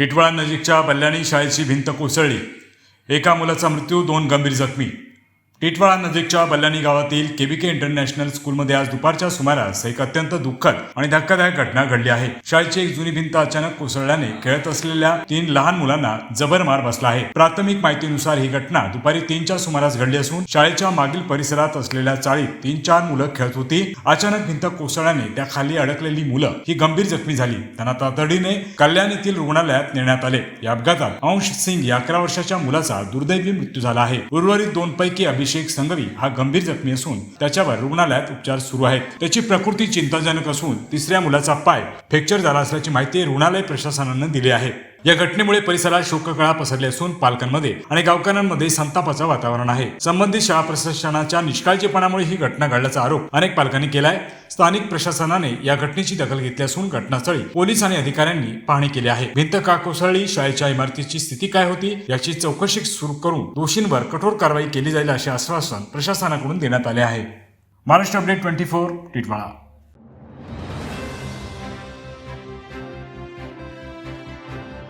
टिटवाळा नजीकच्या बल्ल्याणी शाळेची भिंत कोसळली. एका मुलाचा मृत्यू दोन गंभीर जखमी. टिटवाळा नजीकच्या बल्लानी गावातील केबीके इंटरनॅशनल स्कूलमध्ये आज दुपारच्या सुमारास एक अत्यंत दुःखद आणि धक्कादायक घटना घडली आहे. शाळेची एक जुनी भिंत अचानक कोसळल्याने खेळत असलेल्या तीन लहान मुलांना जबर मार बसला आहे. प्राथमिक माहितीनुसार ही घटना दुपारी तीनच्या सुमारास घडली असून शाळेच्या मागील परिसरात असलेल्या चाळीत तीन चार मुलं खेळत होती. अचानक भिंत कोसळल्याने त्या खाली अडकलेली मुलं ही गंभीर जखमी झाली. त्यांना तातडीने कल्याण येथील रुग्णालयात नेण्यात आले. या अपघातात अंश सिंग या अकरा वर्षाच्या मुलाचा दुर्दैवी मृत्यू झाला आहे. उर्वरित दोन पैकी अभिषेक संघवी हा गंभीर जखमी असून त्याच्यावर रुग्णालयात उपचार सुरू आहेत. त्याची प्रकृती चिंताजनक असून तिसऱ्या मुलाचा पाय फ्रॅक्चर झाला असल्याची माहिती रुग्णालय प्रशासनानं दिली आहे. या घटनेमुळे परिसरात शोककळा पसरली असून पालकांमध्ये आणि गावकऱ्यांमध्ये संतापाचं वातावरण आहे. संबंधित शाळा प्रशासनाच्या निष्काळजीपणामुळे ही घटना घडल्याचा आरोप अनेक पालकांनी केलाय. स्थानिक प्रशासनाने या घटनेची दखल घेतली असून घटनास्थळी पोलीस आणि अधिकाऱ्यांनी पाहणी केली आहे. भिंत का कोसळली शाळेच्या इमारतीची स्थिती काय होती याची चौकशी सुरू करून दोषींवर कठोर कारवाई केली जाईल असे आश्वासन प्रशासनाकडून देण्यात आले आहे. Maharashtra update twenty four Titwala.